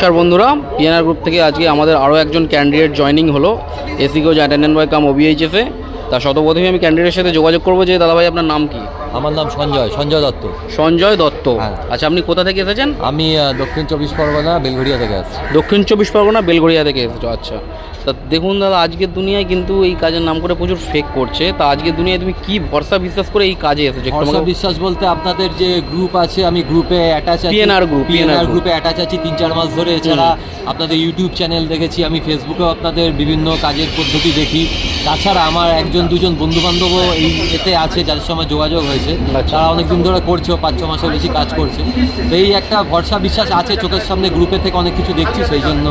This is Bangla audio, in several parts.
নমস্কার বন্ধুরা পিএনআর গ্রুপ থেকে আজকে আমাদের আরও একজন ক্যান্ডিডেট জয়নিং হলো AC coach attendant boy cum ওবিএইচএসে তা শতপ্রথমে আমি ক্যান্ডিডেটের সাথে যোগাযোগ করব যে, দাদাভাই, আপনার নাম কি? আমার নাম সঞ্জয় সঞ্জয় দত্ত। সঞ্জয় দত্ত। হ্যাঁ। আচ্ছা আপনি কোথা থেকে এসেছেন? আমি দক্ষিণ চব্বিশ পরগনা বেলঘড়িয়া থেকে আসছি। দক্ষিণ চব্বিশ পরগনা বেলগড়িয়া থেকে এসেছ আচ্ছা। তা দেখুন দাদা আজকের দুনিয়ায় কিন্তু এই কাজের নাম করে প্রচুর ফেক করছে। তা আজকের দুনিয়ায় তুমি কি ভরসা বিশ্বাস করে এই কাজে এসেছ? আমাকে- বিশ্বাস বলতে আপনাদের যে গ্রুপ আছে আমি গ্রুপে অ্যাটাচ আছি। PNR group PNR. গ্রুপে অ্যাটাচ আছি তিন চার মাস ধরে। এছাড়া আপনাদের ইউটিউব চ্যানেল দেখেছি আমি ফেসবুকেও আপনাদের বিভিন্ন কাজের পদ্ধতি দেখি। তাছাড়া আমার একজন দুজন বন্ধু বান্ধবও এই এতে আছে যাদের সময় যোগাযোগ হয়েছে আচ্ছা। তারা অনেকদিন ধরে করছে পাঁচ ছ মাসের বেশি কাজ করছে তো এই একটা ভরসা বিশ্বাস আছে চোখের সামনে গ্রুপে থেকে অনেক কিছু দেখছি সেই জন্য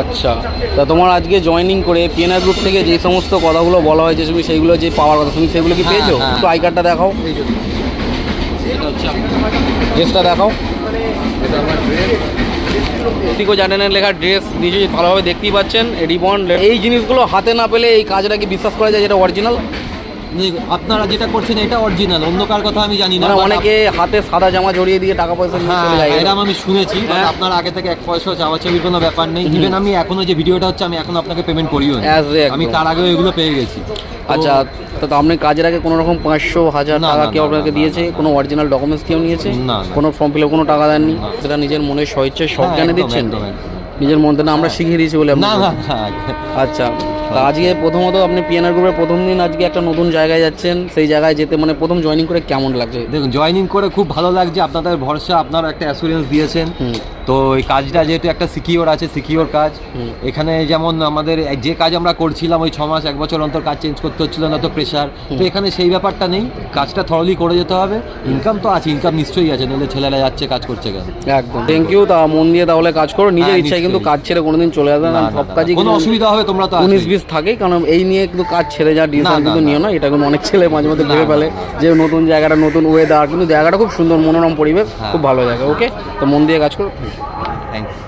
আচ্ছা তা তোমার আজকে জয়েনিং করে পিএনআর গ্রুপ থেকে যে সমস্ত কথাগুলো বলা হয়েছে তুমি সেইগুলো যে পাওয়ার কথা তুমি সেগুলো কি হ্যাঁ, পেয়েছ হ্যাঁ। একটু আই কার্ডটা দেখাও এটা হচ্ছে আপনার- ড্রেসটা দেখাও এটা আমার টিকো জানেনের লেখা ড্রেস নিজে ভালোভাবে দেখতেই পাচ্ছেন রিবন এই জিনিসগুলো হাতে না পেলে এই কাজটা কি বিশ্বাস করা যায় যেটা অরিজিনাল আপনারা যেটা করছেন এটা অরিজিনাল অন্য কার কথা আমি জানি না মানে অনেকে হাতে সাদা জামা জড়িয়ে দিয়ে টাকা পয়সা নিয়ে হ্যাঁ এরকম আমি শুনেছি হ্যাঁ। আপনার আগে থেকে এক পয়সা চাওয়াচাবির কোনো ব্যাপার নেই ইভেন আমি এখনও যে ভিডিওটা হচ্ছে আমি এখন আপনাকে পেমেন্ট করিও আমি তার আগেও এগুলো পেয়ে গেছি। আচ্ছা তো তো আপনি কাজের আগে কোনো রকম পাঁচশো হাজার টাকা কেউ আপনাকে দিয়েছে। কোনো অরিজিনাল ডকুমেন্টস কেউ নিয়েছে। কোনো ফর্ম ফিলে কোনো টাকা দেননি? সেটা নিজের মনে সহ সব সজ্ঞানে একদম, দিচ্ছেন। নিজের মধ্যে না আমরা শিখিয়ে দিয়েছি বলে না আচ্ছা। আজকে প্রথমত আপনি পিএনআর গ্রুপের প্রথম দিন আজকে একটা নতুন জায়গায় যাচ্ছেন। সেই জায়গায় যেতে মানে প্রথম জয়েনিং করে কেমন লাগছে? দেখুন জয়েনিং করে খুব ভালো লাগছে আপনাদের ভরসা আপনারা একটা অ্যাসুরেন্স দিয়েছেন। তো এই কাজটা যেহেতু একটা সিকিওর আছে সিকিওর কাজ এখানে যেমন আমাদের যে কাজ আমরা করছিলাম ওই ছ মাস এক বছর অন্তর কাজ চেঞ্জ করতে হচ্ছিল না তো প্রেশার তো এখানে সেই ব্যাপারটা নেই কাজটা থরলি করে যেতে হবে। ইনকাম তো আছে ইনকাম নিশ্চয়ই আছে নাহলে ছেলেরা যাচ্ছে কাজ করছে কেন? একদম। থ্যাংক ইউ তা মন দিয়ে তাহলে কাজ করো নিজের হ্যাঁ, ইচ্ছায় কিন্তু কাজ ছেড়ে কোনোদিন চলে যাবে না, সব না, কাজই কোনো অসুবিধা হবে তোমরা তো উনিশ আছেই। বিশ থাকে কারণ এই নিয়ে কিন্তু কাজ ছেড়ে যাওয়ার ডিসিশন কিন্তু নিও না এটা কিন্তু অনেক ছেলে মাঝে মধ্যে ভেবে ফেলে। যে নতুন জায়গাটা নতুন ওয়েদার কিন্তু জায়গাটা খুব সুন্দর মনোরম পরিবেশ হ্যাঁ। খুব ভালো জায়গা ওকে তো মন দিয়ে কাজ করো থ্যাংক ইউ